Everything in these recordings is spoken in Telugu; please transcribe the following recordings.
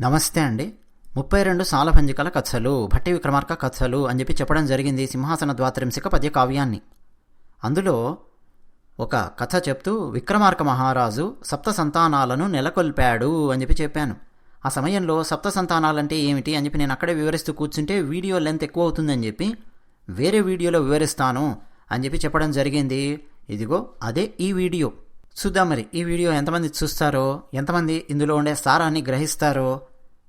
నమస్తే అండి. ముప్పై రెండు సాలభంజికల కథలు భట్టి విక్రమార్క కథలు అని చెప్పి చెప్పడం జరిగింది సింహాసన ద్వాత్రింశిక పద్య కావ్యాన్ని. అందులో ఒక కథ చెప్తూ విక్రమార్క మహారాజు సప్త సంతానాలను నెలకొల్పాడు అని చెప్పి చెప్పాను. ఆ సమయంలో సప్త సంతానాలంటే ఏమిటి అని చెప్పి నేను అక్కడే వివరిస్తూ కూర్చుంటే వీడియో లెంత్ ఎక్కువ అవుతుందని చెప్పి వేరే వీడియోలో వివరిస్తాను అని చెప్పి చెప్పడం జరిగింది. ఇదిగో అదే ఈ వీడియో. చూద్దాం మరి. ఈ వీడియో ఎంతమంది చూస్తారో ఎంతమంది ఇందులో ఉండే సారాన్ని గ్రహిస్తారో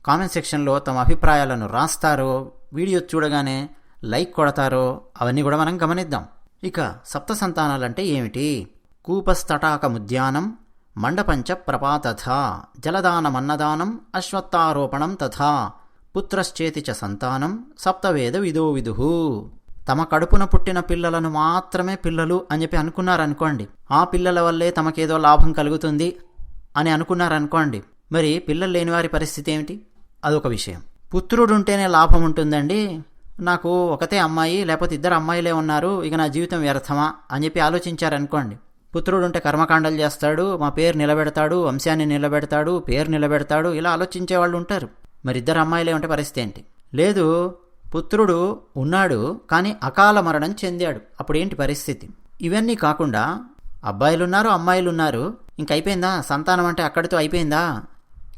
కామెంట్ సెక్షన్లో తమ అభిప్రాయాలను రాస్తారో వీడియో చూడగానే లైక్ కొడతారో అవన్నీ కూడా మనం గమనిద్దాం. ఇక సప్త సంతానాలంటే ఏమిటి? కూపస్తటాకముద్యానం మండపంచ ప్రపాతథ జలదానమన్నదానం అశ్వత్థారోపణం తథా పుత్రశ్చేతి చ సంతానం సప్తవేద విదో విదుహు తమ కడుపున పుట్టిన పిల్లలను మాత్రమే పిల్లలు అని చెప్పి అనుకున్నారనుకోండి. ఆ పిల్లల వల్లే తమకేదో లాభం కలుగుతుంది అని అనుకున్నారనుకోండి. మరి పిల్లలు లేని వారి పరిస్థితి ఏమిటి? అదొక విషయం. పుత్రుడుంటేనే లాభం ఉంటుందండి. నాకు ఒకతే అమ్మాయి లేకపోతే ఇద్దరు అమ్మాయిలే ఉన్నారు ఇక నా జీవితం వ్యర్థమా అని చెప్పి ఆలోచించారనుకోండి. పుత్రుడుంటే కర్మకాండలు చేస్తాడు మా పేరు నిలబెడతాడు వంశాన్ని నిలబెడతాడు పేరు నిలబెడతాడు ఇలా ఆలోచించే వాళ్ళు ఉంటారు. మరి ఇద్దరు అమ్మాయిలే ఉంటే పరిస్థితి ఏంటి? లేదు పుత్రుడు ఉన్నాడు కానీ అకాల మరణం చెందాడు. అప్పుడు ఏంటి పరిస్థితి? ఇవన్నీ కాకుండా అబ్బాయిలున్నారు అమ్మాయిలున్నారు ఇంకైపోయిందా? సంతానం అంటే అక్కడితో అయిపోయిందా?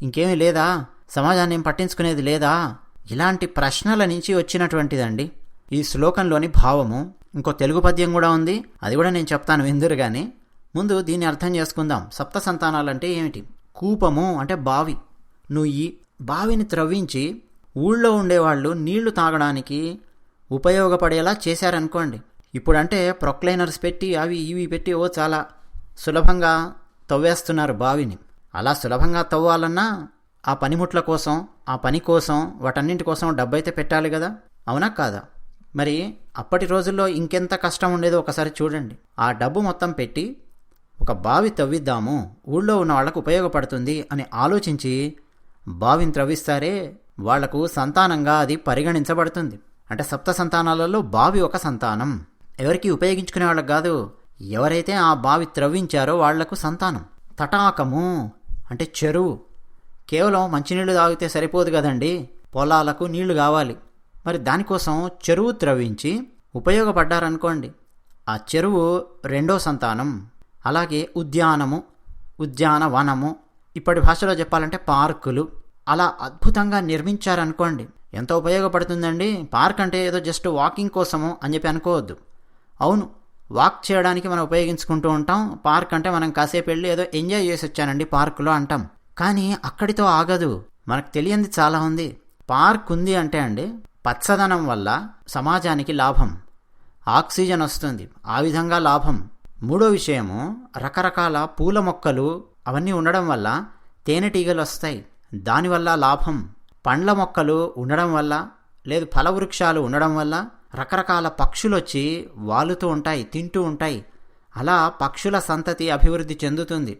ఇంకేమీ లేదా? సమాజాన్ని ఏం పట్టించుకునేది లేదా? ఇలాంటి ప్రశ్నల నుంచి వచ్చినటువంటిదండి. ఈ శ్లోకంలోని భావము ఇంకో తెలుగు పద్యం కూడా ఉంది. అది కూడా నేను చెప్తాను విందురు కానీ ముందు దీన్ని అర్థం చేసుకుందాం. సప్త సంతానాలు అంటే ఏమిటి? కూపము అంటే బావి. నువ్వు ఈ బావిని త్రవ్వించి ఊళ్ళో ఉండేవాళ్ళు నీళ్ళు తాగడానికి ఉపయోగపడేలా చేశారనుకోండి. ఇప్పుడంటే ప్రొక్లైనర్స్ పెట్టి అవి ఇవి పెట్టి ఓ చాలా సులభంగా తవ్వేస్తున్నారు బావిని. అలా సులభంగా తవ్వాలన్నా ఆ పనిముట్ల కోసం ఆ పని కోసం వాటన్నింటి కోసం డబ్బైతే పెట్టాలి కదా? అవునా కాదా? మరి అప్పటి రోజుల్లో ఇంకెంత కష్టం ఉండేదో ఒకసారి చూడండి. ఆ డబ్బు మొత్తం పెట్టి ఒక బావి తవ్విద్దాము ఊళ్ళో ఉన్న వాళ్ళకు ఉపయోగపడుతుంది అని ఆలోచించి బావిని త్రవ్విస్తారే వాళ్ళకు సంతానంగా అది పరిగణించబడుతుంది. అంటే సప్త సంతానాలలో బావి ఒక సంతానం. ఎవరికి ఉపయోగించుకునే వాళ్ళకి కాదు ఎవరైతే ఆ బావి త్రవ్వించారో వాళ్ళకు సంతానం. తటాకము అంటే చెరువు. కేవలం మంచినీళ్ళు తాగితే సరిపోదు కదండి పొలాలకు నీళ్ళు కావాలి. మరి దానికోసం చెరువు త్రవ్వించి ఉపయోగపడ్డారనుకోండి. ఆ చెరువు రెండో సంతానం. అలాగే ఉద్యానము ఉద్యానవనము. ఇప్పటి భాషలో చెప్పాలంటే పార్కులు. అలా అద్భుతంగా నిర్మించారనుకోండి ఎంత ఉపయోగపడుతుందండి? పార్క్ అంటే ఏదో జస్ట్ వాకింగ్ కోసము అని చెప్పి అనుకోవద్దు. అవును వాక్ చేయడానికి మనం ఉపయోగించుకుంటూ ఉంటాం. పార్క్ అంటే మనం కాసేపు వెళ్ళి ఏదో ఎంజాయ్ చేసి వచ్చానండి పార్కులో అంటాం. కానీ అక్కడితో ఆగదు. మనకు తెలియంది చాలా ఉంది. పార్క్ ఉంది అంటే అండి పచ్చదనం వల్ల సమాజానికి లాభం. ఆక్సిజన్ వస్తుంది ఆ విధంగా లాభం. మూడో విషయము రకరకాల పూల మొక్కలు అవన్నీ ఉండడం వల్ల తేనెటీగలు వస్తాయి. దానివల్ల లాభం పండ్ల మొక్కలు ఉండడం వల్ల లేదు ఫలవృక్షాలు ఉండడం వల్ల రకరకాల పక్షులు వచ్చి వాలుతూ ఉంటాయి తింటూ ఉంటాయి. అలా పక్షుల సంతతి అభివృద్ధి చెందుతుంది.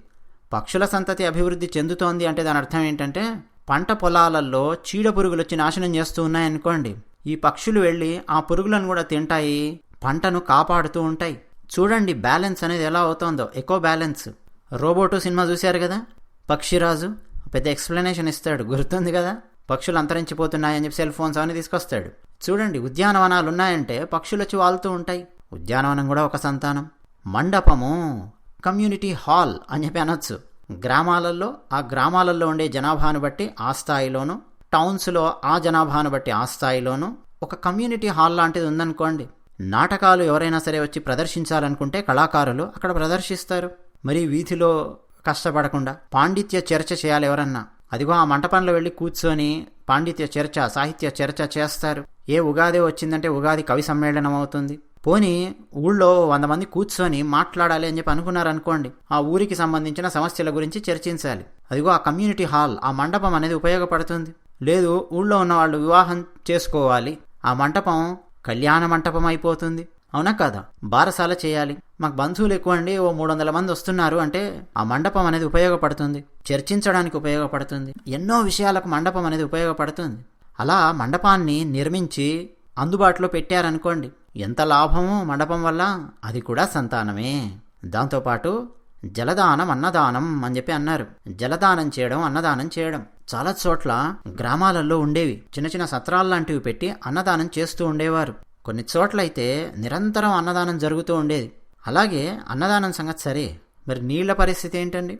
పక్షుల సంతతి అభివృద్ధి చెందుతోంది అంటే దాని అర్థం ఏంటంటే పంట పొలాలలో చీడ పురుగులు వచ్చి నాశనం చేస్తూ ఉన్నాయనుకోండి. ఈ పక్షులు వెళ్ళి ఆ పురుగులను కూడా తింటాయి పంటను కాపాడుతూ ఉంటాయి. చూడండి బ్యాలెన్స్ అనేది ఎలా అవుతోందో. ఎక్కువ బ్యాలెన్స్. రోబోటు సినిమా చూశారు కదా? పక్షిరాజు. పెద్ద ఎక్స్ప్లెనేషన్ ఇస్తాడు. గుర్తుంది కదా? పక్షులు అంతరించిపోతున్నాయని చెప్పి సెల్ ఫోన్స్ అవన్నీ తీసుకొస్తాడు. చూడండి ఉద్యానవనాలు ఉన్నాయంటే పక్షులు వచ్చి వాళ్తూ ఉంటాయి. ఉద్యానవనం కూడా ఒక సంతానం. మండపము కమ్యూనిటీ హాల్ అని చెప్పి అనొచ్చు. గ్రామాలలో ఆ గ్రామాలలో ఉండే జనాభాను బట్టి ఆ స్థాయిలోను టౌన్స్లో ఆ జనాభాను బట్టి ఆ స్థాయిలోను ఒక కమ్యూనిటీ హాల్ లాంటిది ఉందనుకోండి. నాటకాలు ఎవరైనా సరే వచ్చి ప్రదర్శించాలనుకుంటే కళాకారులు అక్కడ ప్రదర్శిస్తారు. మరి వీధిలో కష్టపడకుండా పాండిత్య చర్చ చేయాలి ఎవరన్నా. అదిగో ఆ మంటపంలో వెళ్ళి కూర్చొని పాండిత్య చర్చ సాహిత్య చర్చ చేస్తారు. ఏ ఉగాది వచ్చిందంటే ఉగాది కవి సమ్మేళనం అవుతుంది. పోని ఊళ్ళో వంద మంది కూర్చొని మాట్లాడాలి అని చెప్పి అనుకున్నారనుకోండి ఆ ఊరికి సంబంధించిన సమస్యల గురించి చర్చించాలి. అదిగో ఆ కమ్యూనిటీ హాల్ ఆ మండపం అనేది ఉపయోగపడుతుంది. లేదు ఊళ్ళో ఉన్న వాళ్ళు వివాహం చేసుకోవాలి. ఆ మంటపం కళ్యాణ మంటపం అయిపోతుంది. అవునా కాదా? బారసాల చేయాలి. మాకు బంధువులు ఎక్కువ అండి ఓ మూడు వందల మంది వస్తున్నారు అంటే ఆ మండపం అనేది ఉపయోగపడుతుంది. చర్చించడానికి ఉపయోగపడుతుంది. ఎన్నో విషయాలకు మండపం అనేది ఉపయోగపడుతుంది. అలా మండపాన్ని నిర్మించి అందుబాటులో పెట్టారనుకోండి ఎంత లాభమో మండపం వల్ల అది కూడా సంతానమే. దాంతోపాటు జలదానం అన్నదానం అని చెప్పి అన్నారు. జలదానం చేయడం అన్నదానం చేయడం. చాలా చోట్ల గ్రామాలలో ఉండేవి. చిన్న చిన్న సత్రాలు లాంటివి పెట్టి అన్నదానం చేస్తూ ఉండేవారు. కొన్ని చోట్లయితే నిరంతరం అన్నదానం జరుగుతూ ఉండేది. అలాగే అన్నదానం సంగతి సరే మరి నీళ్ళ పరిస్థితి ఏంటండి?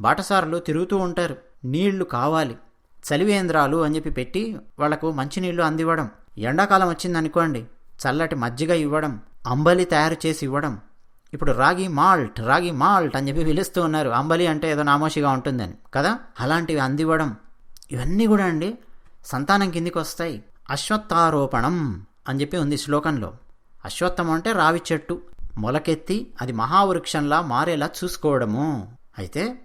బాటసారులు తిరుగుతూ ఉంటారు నీళ్ళు కావాలి చలివేంద్రాలు అని చెప్పి పెట్టి వాళ్ళకు మంచినీళ్ళు అందివ్వడం. ఎండాకాలం వచ్చిందనుకోండి చల్లటి మజ్జిగ ఇవ్వడం అంబలి తయారు చేసి ఇవ్వడం. ఇప్పుడు రాగి మాల్ట్ రాగి మాల్ట్ అని చెప్పి పిలుస్తూ ఉన్నారు. అంబలి అంటే ఏదో నామోషిగా ఉంటుందని కదా? అలాంటివి అందివ్వడం. ఇవన్నీ కూడా అండి సంతానం కిందికి వస్తాయి అశ్వత్థారోపణం. అని చెప్పి ఉంది శ్లోకంలో. అశ్వత్థం అంటే రావి చెట్టు. మొలకెత్తి అది మహావృక్షంలా మారేలా చూసుకోవడము. అయితే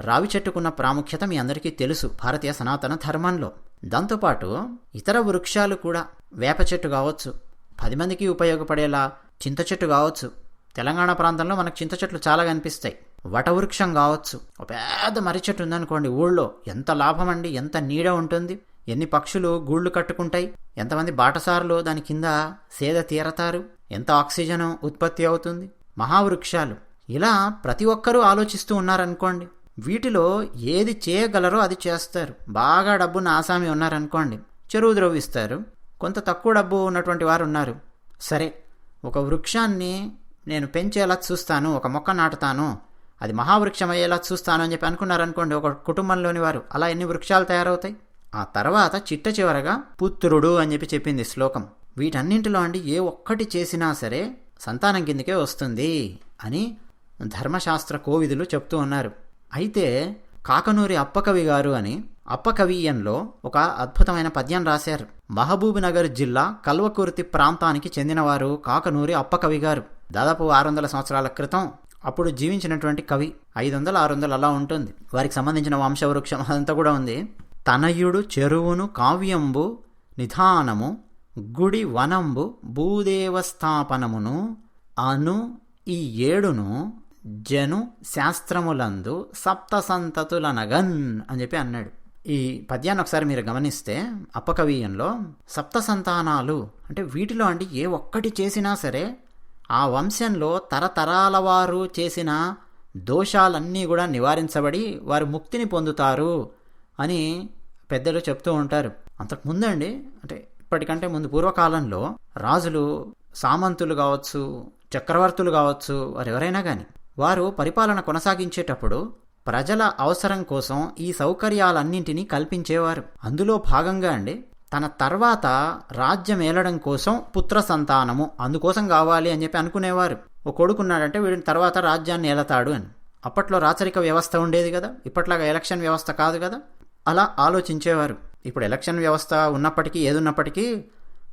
రావి చెట్టుకున్న ప్రాముఖ్యత మీ అందరికీ తెలుసు భారతీయ సనాతన ధర్మంలో. దాంతోపాటు ఇతర వృక్షాలు కూడా వేప చెట్టు కావచ్చు పది మందికి ఉపయోగపడేలా చింత చెట్టు కావచ్చు. తెలంగాణ ప్రాంతంలో మనకు చింత చెట్లు చాలా కనిపిస్తాయి. వటవృక్షం కావచ్చు. ఒక పెద్ద మర్రి చెట్టు ఉందనుకోండి ఊళ్ళో ఎంత లాభం అండి ఎంత నీడ ఉంటుంది. ఎన్ని పక్షులు గూళ్ళు కట్టుకుంటాయి? ఎంతమంది బాటసారులు దాని కింద సేద తీరతారు? ఎంత ఆక్సిజన్ ఉత్పత్తి అవుతుంది? మహావృక్షాలు. ఇలా ప్రతి ఒక్కరూ ఆలోచిస్తూ ఉన్నారనుకోండి. వీటిలో ఏది చేయగలరో అది చేస్తారు. బాగా డబ్బున్న ఆసామి ఉన్నారనుకోండి చెరువు ద్రవ్విస్తారు కొంత తక్కువ డబ్బు ఉన్నటువంటి వారు ఉన్నారు. సరే ఒక వృక్షాన్ని నేను పెంచేలా చూస్తాను ఒక మొక్క నాటుతాను అది మహావృక్షం అయ్యేలా చూస్తాను అని చెప్పి అనుకున్నారనుకోండి ఒక కుటుంబంలోని వారు అలా ఎన్ని వృక్షాలు తయారవుతాయి? ఆ తర్వాత చిట్ట చివరగా పుత్రుడు అని చెప్పి చెప్పింది శ్లోకం. వీటన్నింటిలో అండి ఏ ఒక్కటి చేసినా సరే సంతానం కిందకే వస్తుంది అని ధర్మశాస్త్ర కోవిదులు చెప్తూ ఉన్నారు. అయితే కాకనూరి అప్పకవి గారు అని అప్పకవీయంలో ఒక అద్భుతమైన పద్యం రాశారు. మహబూబ్నగర్ జిల్లా కల్వకుర్తి ప్రాంతానికి చెందినవారు కాకనూరి అప్పకవి గారు. దాదాపు ఆరు వందల సంవత్సరాల క్రితం అప్పుడు జీవించినటువంటి కవి. ఐదు వందలు ఆరు వందలు అలా ఉంటుంది. వారికి సంబంధించిన వంశవృక్షం అదంతా కూడా ఉంది. తనయుడు చెరువును కావ్యంబు నిధానము గుడి వనంబు భూదేవస్థాపనమును అను ఈ ఏడును జను శాస్త్రములందు సప్త సంతతులనగన్ అని చెప్పి అన్నాడు. ఈ పద్యాన్ని ఒకసారి మీరు గమనిస్తే అప్పకవీయంలో సప్త సంతానాలు అంటే వీటిలో అంటే ఏ ఒక్కటి చేసినా సరే ఆ వంశంలో తరతరాల వారు చేసిన దోషాలన్నీ కూడా నివారించబడి వారు ముక్తిని పొందుతారు అని పెద్దలు చెప్తూ ఉంటారు. అంతకుముందండి అంటే ఇప్పటికంటే ముందు పూర్వకాలంలో రాజులు సామంతులు కావచ్చు చక్రవర్తులు కావచ్చు వారు ఎవరైనా కానీ వారు పరిపాలన కొనసాగించేటప్పుడు ప్రజల అవసరం కోసం ఈ సౌకర్యాలన్నింటినీ కల్పించేవారు. అందులో భాగంగా అండి తన తర్వాత రాజ్యం ఏలడం కోసం పుత్ర సంతానము అందుకోసం కావాలి అని చెప్పి అనుకునేవారు. ఓ కొడుకున్నాడంటే వీడిని తర్వాత రాజ్యాన్ని ఏలతాడు అని. అప్పట్లో రాచరిక వ్యవస్థ ఉండేది కదా ఇప్పట్లాగా ఎలక్షన్ వ్యవస్థ కాదు కదా. అలా ఆలోచించేవారు. ఇప్పుడు ఎలక్షన్ వ్యవస్థ ఉన్నప్పటికీ ఏదున్నప్పటికీ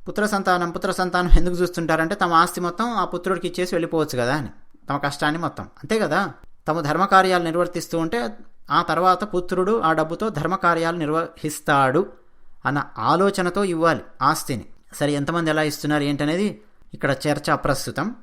పుత్ర సంతానం పుత్ర సంతానం ఎందుకు చూస్తుంటారంటే తమ ఆస్తి మొత్తం ఆ పుత్రుడికి ఇచ్చేసి వెళ్ళిపోవచ్చు కదా అని. తమ కష్టాన్ని మొత్తం. అంతే కదా? తమ ధర్మకార్యాలు నిర్వర్తిస్తూ ఉంటే ఆ తర్వాత పుత్రుడు ఆ డబ్బుతో ధర్మకార్యాలు నిర్వహిస్తాడు అన్న ఆలోచనతో ఇవ్వాలి ఆస్తిని. సరే ఎంతమంది ఎలా ఇస్తున్నారు ఏంటనేది ఇక్కడ చర్చ ప్రస్తుతం.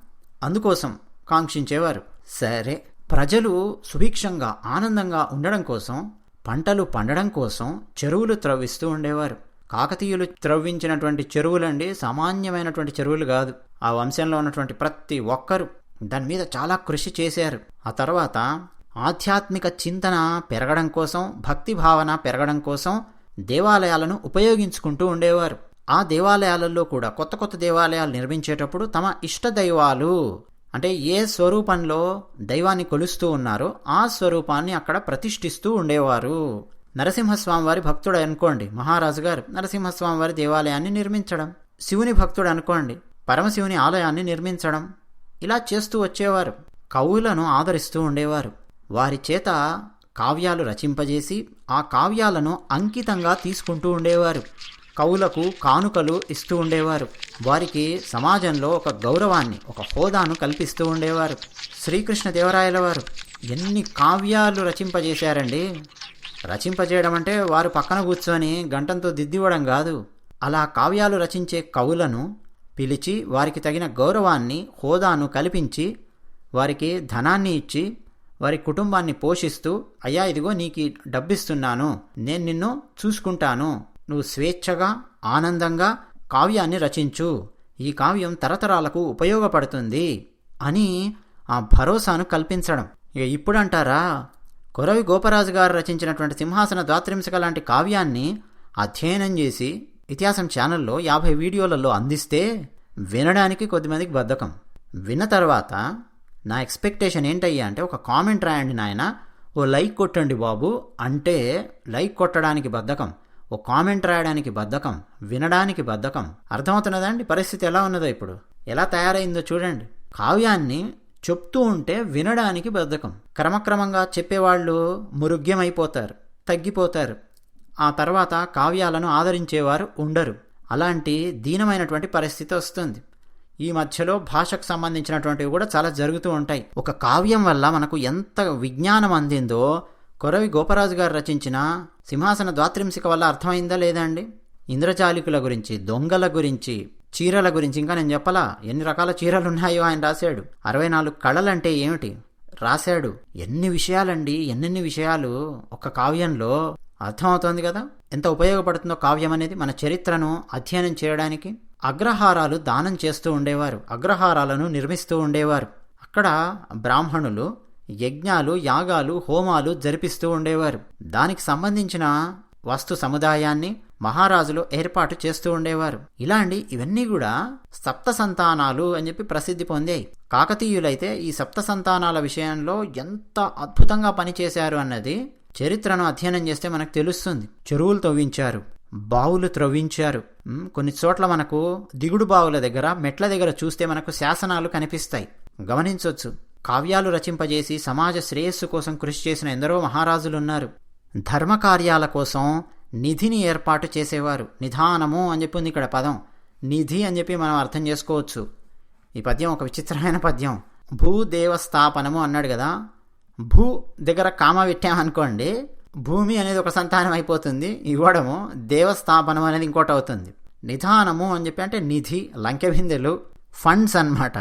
అందుకోసం కాంక్షించేవారు. సరే ప్రజలు సుభిక్షంగా ఆనందంగా ఉండడం కోసం పంటలు పండడం కోసం చెరువులు త్రవ్విస్తూ ఉండేవారు. కాకతీయులు త్రవ్వించినటువంటి చెరువులండి సామాన్యమైనటువంటి చెరువులు కాదు. ఆ వంశంలో ఉన్నటువంటి ప్రతి ఒక్కరు దాని మీద చాలా కృషి చేశారు. ఆ తర్వాత ఆధ్యాత్మిక చింతన పెరగడం కోసం భక్తి భావన పెరగడం కోసం దేవాలయాలను ఉపయోగించుకుంటూ ఉండేవారు. ఆ దేవాలయాలలో కూడా కొత్త కొత్త దేవాలయాలు నిర్మించేటప్పుడు తమ ఇష్ట దైవాలు అంటే ఏ స్వరూపంలో దైవాన్ని కొలుస్తూ ఉన్నారో ఆ స్వరూపాన్ని అక్కడ ప్రతిష్ఠిస్తూ ఉండేవారు. నరసింహస్వామి వారి భక్తుడు అనుకోండి మహారాజు గారు నరసింహస్వామి వారి దేవాలయాన్ని నిర్మించడం శివుని భక్తుడు అనుకోండి పరమశివుని ఆలయాన్ని నిర్మించడం ఇలా చేస్తూ వచ్చేవారు కవులను ఆదరిస్తూ ఉండేవారు. వారి చేత కావ్యాలు రచింపజేసి ఆ కావ్యాలను అంకితంగా తీసుకుంటూ ఉండేవారు. కవులకు కానుకలు ఇస్తూ ఉండేవారు. వారికి సమాజంలో ఒక గౌరవాన్ని ఒక హోదాను కల్పిస్తూ ఉండేవారు. శ్రీకృష్ణదేవరాయల వారు ఎన్ని కావ్యాలు రచింపజేశారండి. రచింపజేయడం అంటే వారు పక్కన కూర్చొని గంటంతో దిద్దివ్వడం కాదు. అలా కావ్యాలు రచించే కవులను పిలిచి వారికి తగిన గౌరవాన్ని హోదాను కల్పించి వారికి ధనాన్ని ఇచ్చి వారి కుటుంబాన్ని పోషిస్తూ అయ్యా ఇదిగో నీకు డబ్బిస్తున్నాను. నేను నిన్ను చూసుకుంటాను. నువ్వు స్వేచ్ఛగా ఆనందంగా కావ్యాన్ని రచించు. ఈ కావ్యం తరతరాలకు ఉపయోగపడుతుంది అని ఆ భరోసాను కల్పించడం. ఇక ఇప్పుడు అంటారా కొరవి గోపరాజు గారు రచించినటువంటి సింహాసన ద్వాత్రింశక లాంటి కావ్యాన్ని అధ్యయనం చేసి ఇతిహాసం ఛానల్లో యాభై వీడియోలలో అందిస్తే వినడానికి కొద్దిమందికి బద్ధకం. విన్న తర్వాత నా ఎక్స్పెక్టేషన్ ఏంటయ్యా అంటే ఒక కామెంట్ రాయండి నాయన. ఓ లైక్ కొట్టండి బాబు అంటే లైక్ కొట్టడానికి బద్ధకం. ఓ కామెంట్ రాయడానికి బద్ధకం వినడానికి బద్ధకం. అర్థమవుతున్నదండి? పరిస్థితి ఎలా ఉన్నదో ఇప్పుడు. ఎలా తయారైందో చూడండి. కావ్యాన్ని చెప్తూ ఉంటే వినడానికి బద్ధకం. క్రమక్రమంగా చెప్పేవాళ్ళు మురుగ్యమైపోతారు తగ్గిపోతారు. ఆ తర్వాత కావ్యాలను ఆదరించేవారు ఉండరు. అలాంటి దీనమైనటువంటి పరిస్థితి వస్తుంది. ఈ మధ్యలో భాషకు సంబంధించినటువంటివి కూడా చాలా జరుగుతూ ఉంటాయి. ఒక కావ్యం వల్ల మనకు ఎంత విజ్ఞానం అందిందో కొరవి గోపరాజు గారు రచించిన సింహాసన ద్వాత్రింశిక వల్ల అర్థమైందా లేదా అండి? ఇంద్రజాలికుల గురించి దొంగల గురించి చీరల గురించి ఇంకా నేను చెప్పలా? ఎన్ని రకాల చీరలు ఉన్నాయో ఆయన రాశాడు. అరవై నాలుగు కళలంటే ఏమిటి? రాశాడు. ఎన్ని విషయాలండి? ఎన్నెన్ని విషయాలు? ఒక కావ్యంలో అర్థమవుతోంది కదా? ఎంత ఉపయోగపడుతుందో కావ్యం అనేది మన చరిత్రను అధ్యయనం చేయడానికి. అగ్రహారాలు దానం చేస్తూ ఉండేవారు. అగ్రహారాలను నిర్మిస్తూ ఉండేవారు. అక్కడ బ్రాహ్మణులు యజ్ఞాలు యాగాలు హోమాలు జరిపిస్తూ ఉండేవారు. దానికి సంబంధించిన వస్తు సముదాయాన్ని మహారాజులు ఏర్పాటు చేస్తూ ఉండేవారు. ఇలాంటి ఇవన్నీ కూడా సప్త సంతానాలు అని చెప్పి ప్రసిద్ధి పొందాయి. కాకతీయులైతే ఈ సప్త సంతానాల విషయంలో ఎంత అద్భుతంగా పనిచేశారు అన్నది చరిత్రను అధ్యయనం చేస్తే మనకు తెలుస్తుంది. చెరువులు తవ్వించారు బావులు త్రవ్వించారు. కొన్ని చోట్ల మనకు దిగుడు బావుల దగ్గర మెట్ల దగ్గర చూస్తే మనకు శాసనాలు కనిపిస్తాయి. గమనించవచ్చు కావ్యాలు రచింపజేసి సమాజ శ్రేయస్సు కోసం కృషి చేసిన ఎందరో మహారాజులున్నారు. ధర్మకార్యాల కోసం నిధిని ఏర్పాటు చేసేవారు. నిధానము అని చెప్పి ఉంది ఇక్కడ పదం. నిధి అని చెప్పి మనం అర్థం చేసుకోవచ్చు. ఈ పద్యం ఒక విచిత్రమైన పద్యం. భూదేవస్థాపనము అన్నాడు కదా. భూ దగ్గర కామ పెట్టామనుకోండి భూమి అనేది ఒక సంతానం అయిపోతుంది ఇవ్వడము దేవస్థాపనం అనేది ఇంకోటి అవుతుంది. నిధానము అని చెప్పి అంటే నిధి లంకె బిందెలు ఫండ్స్ అన్నమాట.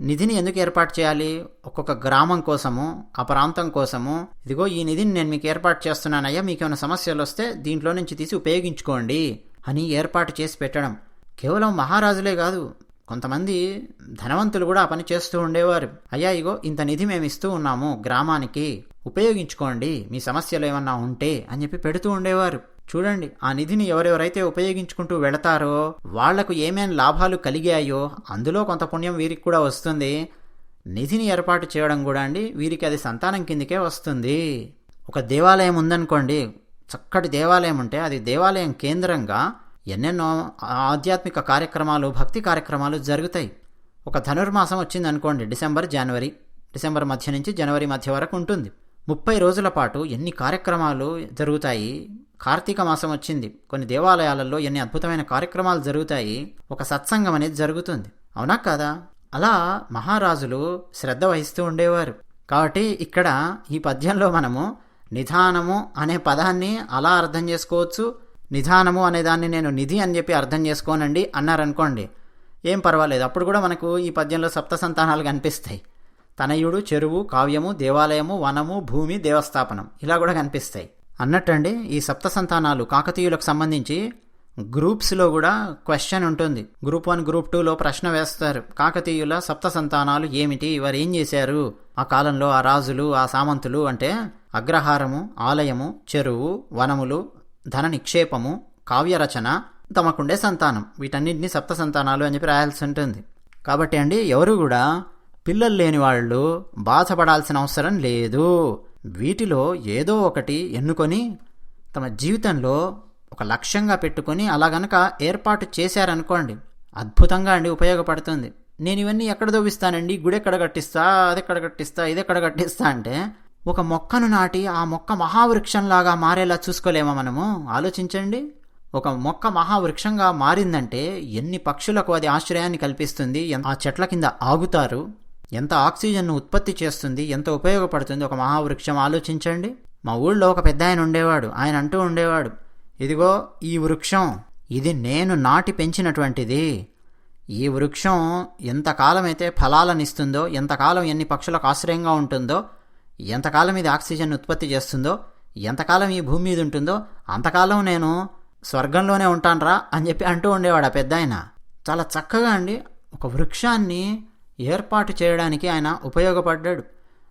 నిధిని ఎందుకు ఏర్పాటు చేయాలి? ఒక్కొక్క గ్రామం కోసము ఆ ప్రాంతం కోసము? ఇదిగో ఈ నిధిని నేను మీకు ఏర్పాటు చేస్తున్నానయ్యా మీకేమైనా సమస్యలు వస్తే దీంట్లో నుంచి తీసి ఉపయోగించుకోండి అని ఏర్పాటు చేసి పెట్టడం. కేవలం మహారాజులే కాదు కొంతమంది ధనవంతులు కూడా ఆ పని చేస్తూ ఉండేవారు. అయ్యా ఇగో ఇంత నిధి మేము ఇస్తూ ఉన్నాము గ్రామానికి. ఉపయోగించుకోండి మీ సమస్యలు ఏమన్నా ఉంటే అని చెప్పి పెడుతూ ఉండేవారు. చూడండి ఆ నిధిని ఎవరెవరైతే ఉపయోగించుకుంటూ వెళతారో వాళ్ళకు ఏమేం లాభాలు కలిగాయో అందులో కొంత పుణ్యం వీరికి కూడా వస్తుంది. నిధిని ఏర్పాటు చేయడం కూడా అండి వీరికి అది సంతానం కిందికే వస్తుంది. ఒక దేవాలయం ఉందనుకోండి చక్కటి దేవాలయం ఉంటే అది దేవాలయం కేంద్రంగా ఎన్నెన్నో ఆధ్యాత్మిక కార్యక్రమాలు భక్తి కార్యక్రమాలు జరుగుతాయి. ఒక ధనుర్మాసం వచ్చింది అనుకోండి డిసెంబర్ జనవరి డిసెంబర్ మధ్య నుంచి జనవరి మధ్య వరకు ఉంటుంది. ముప్పై రోజుల పాటు ఎన్ని కార్యక్రమాలు జరుగుతాయి కార్తీక మాసం వచ్చింది. కొన్ని దేవాలయాలలో ఎన్ని అద్భుతమైన కార్యక్రమాలు జరుగుతాయి. ఒక సత్సంగం అనేది జరుగుతుంది. అవునా కదా? అలా మహారాజులు శ్రద్ధ వహిస్తూ ఉండేవారు. కాబట్టి ఇక్కడ ఈ పద్యంలో మనము నిధానము అనే పదాన్ని అలా అర్థం చేసుకోవచ్చు. నిధానము అనే దాన్ని నేను నిధి అని చెప్పి అర్థం చేసుకోనండి అన్నారనుకోండి ఏం పర్వాలేదు. అప్పుడు కూడా మనకు ఈ పద్యంలో సప్త సంతానాలు కనిపిస్తాయి. తనయుడు చెరువు కావ్యము దేవాలయము వనము భూమి దేవస్థాపనం ఇలా కూడా కనిపిస్తాయి. అన్నట్టండి ఈ సప్త సంతానాలు కాకతీయులకు సంబంధించి గ్రూప్స్లో కూడా క్వశ్చన్ ఉంటుంది. గ్రూప్ వన్ గ్రూప్ టూలో ప్రశ్న వేస్తారు. కాకతీయుల సప్త సంతానాలు ఏమిటి? వారు ఏం చేశారు? ఆ కాలంలో ఆ రాజులు ఆ సామంతులు అంటే అగ్రహారము ఆలయము చెరువు వనములు ధన నిక్షేపము కావ్యరచన తమకుండే సంతానం. వీటన్నింటినీ సప్త సంతానాలు అని చెప్పి రాయాల్సి ఉంటుంది. కాబట్టి అండి ఎవరు కూడా పిల్లలు లేని వాళ్ళు బాధపడాల్సిన అవసరం లేదు. వీటిలో ఏదో ఒకటి ఎన్నుకొని తమ జీవితంలో ఒక లక్ష్యంగా పెట్టుకొని అలా గనక ఏర్పాటు చేశారనుకోండి అద్భుతంగా అండి ఉపయోగపడుతుంది. నేను ఇవన్నీ ఎక్కడ దోవిస్తానండి గుడి ఎక్కడ కట్టిస్తా? అది ఎక్కడ కట్టిస్తా? ఇది ఎక్కడ కట్టిస్తా అంటే ఒక మొక్కను నాటి ఆ మొక్క మహావృక్షంలాగా మారేలా చూసుకోలేమా మనము? ఆలోచించండి. ఒక మొక్క మహావృక్షంగా మారిందంటే ఎన్ని పక్షులకు అది ఆశ్రయాన్ని కల్పిస్తుంది? ఆ చెట్ల కింద ఆగుతారు. ఎంత ఆక్సిజన్ను ఉత్పత్తి చేస్తుంది ఎంత ఉపయోగపడుతుంది ఒక మహావృక్షం ఆలోచించండి. మా ఊళ్ళో ఒక పెద్ద ఆయన ఉండేవాడు ఆయన అంటూ ఉండేవాడు ఇదిగో ఈ వృక్షం ఇది నేను నాటి పెంచినటువంటిది. ఈ వృక్షం ఎంతకాలం అయితే ఫలాలను ఇస్తుందో ఎంతకాలం ఎన్ని పక్షులకు ఆశ్రయంగా ఉంటుందో ఎంతకాలం ఇది ఆక్సిజన్ ఉత్పత్తి చేస్తుందో ఎంతకాలం ఈ భూమి మీద ఉంటుందో అంతకాలం నేను స్వర్గంలోనే ఉంటానరా అని చెప్పి అంటూ ఉండేవాడు ఆ పెద్ద ఆయన. చాలా చక్కగా అండి ఒక వృక్షాన్ని ఏర్పాటు చేయడానికి ఆయన ఉపయోగపడ్డాడు.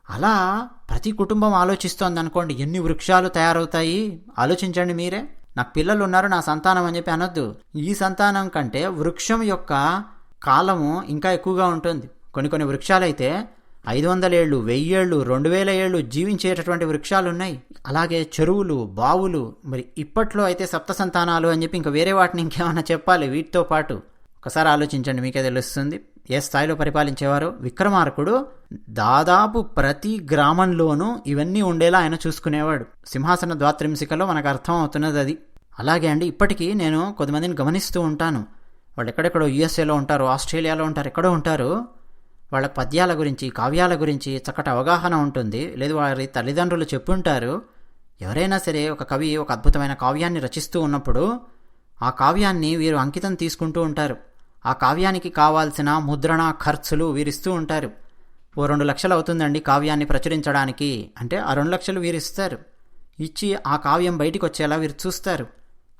అలా ప్రతి కుటుంబం ఆలోచిస్తోంది అనుకోండి ఎన్ని వృక్షాలు తయారవుతాయి? ఆలోచించండి మీరే. నాకు పిల్లలు ఉన్నారు నా సంతానం అని చెప్పి అనొద్దు. ఈ సంతానం కంటే వృక్షం యొక్క కాలము ఇంకా ఎక్కువగా ఉంటుంది. కొన్ని కొన్ని వృక్షాలైతే ఐదు వందల ఏళ్ళు వెయ్యేళ్ళు రెండు వేల ఏళ్ళు జీవించేటటువంటి వృక్షాలు ఉన్నాయి అలాగే చెరువులు బావులు మరి ఇప్పట్లో అయితే సప్త సంతానాలు అని చెప్పి ఇంకా వేరే వాటిని ఇంకేమైనా చెప్పాలి వీటితో పాటు. ఒకసారి ఆలోచించండి మీకే తెలుస్తుంది. ఏ స్థాయిలో పరిపాలించేవారు? విక్రమార్కుడు దాదాపు ప్రతి గ్రామంలోనూ ఇవన్నీ ఉండేలా ఆయన చూసుకునేవాడు. సింహాసన ద్వాత్రింశికలో మనకు అర్థం అవుతున్నది అది. అలాగే అండి ఇప్పటికీ నేను కొంతమందిని గమనిస్తూ ఉంటాను. వాళ్ళు ఎక్కడెక్కడో యుఎస్ఏలో ఉంటారు ఆస్ట్రేలియాలో ఉంటారు ఎక్కడో ఉంటారు. వాళ్ళ పద్యాల గురించి కావ్యాల గురించి చక్కటి అవగాహన ఉంటుంది. లేదు వారి తల్లిదండ్రులు చెప్పుంటారు. ఎవరైనా సరే ఒక కవి ఒక అద్భుతమైన కావ్యాన్ని రచిస్తూ ఉన్నప్పుడు ఆ కావ్యాన్ని వీరు అంకితం తీసుకుంటూ ఉంటారు. ఆ కావ్యానికి కావాల్సిన ముద్రణ ఖర్చులు వీరిస్తూ ఉంటారు. ఓ రెండు లక్షలు అవుతుందండి కావ్యాన్ని ప్రచురించడానికి. అంటే ఆ రెండు లక్షలు వీరిస్తారు. ఇచ్చి ఆ కావ్యం బయటికి వచ్చేలా వీరు చూస్తారు.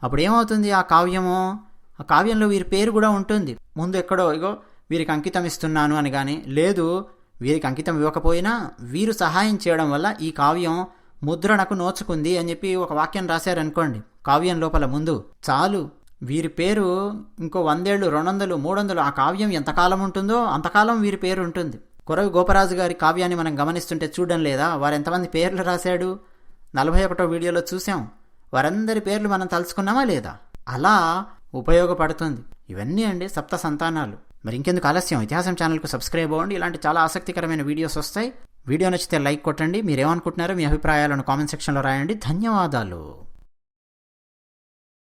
అప్పుడు ఏమవుతుంది ఆ కావ్యము? ఆ కావ్యంలో వీరి పేరు కూడా ఉంటుంది. ముందు ఎక్కడో ఇగో వీరికి అంకితం ఇస్తున్నాను అని కానీ లేదు వీరికి అంకితం ఇవ్వకపోయినా వీరు సహాయం చేయడం వల్ల ఈ కావ్యం ముద్రణకు నోచుకుంది అని చెప్పి ఒక వాక్యం రాశారనుకోండి. కావ్యం లోపల ముందు చాలు వీరి పేరు ఇంకో వందేళ్ళు రెండు వందలు మూడు వందలు ఆ కావ్యం ఎంతకాలం ఉంటుందో అంతకాలం వీరి పేరు ఉంటుంది. కురవి గోపరాజు గారి కావ్యాన్ని మనం గమనిస్తుంటే చూడడం లేదా? వారు ఎంతమంది పేర్లు రాశాడు? నలభై ఒకటో వీడియోలో చూసాం వారందరి పేర్లు మనం తలుచుకున్నామా లేదా? అలా ఉపయోగపడుతుంది. ఇవన్నీ అండి సప్త సంతానాలు. మరి ఇంకెందుకు ఆలస్యం? ఇతిహాసం ఛానల్కు సబ్స్క్రైబ్ అవ్వండి. ఇలాంటి చాలా ఆసక్తికరమైన వీడియోస్ వస్తాయి. వీడియో నచ్చితే లైక్ కొట్టండి. మీరేమనుకుంటున్నారో మీ అభిప్రాయాలను కామెంట్ సెక్షన్లో రాయండి. ధన్యవాదాలు.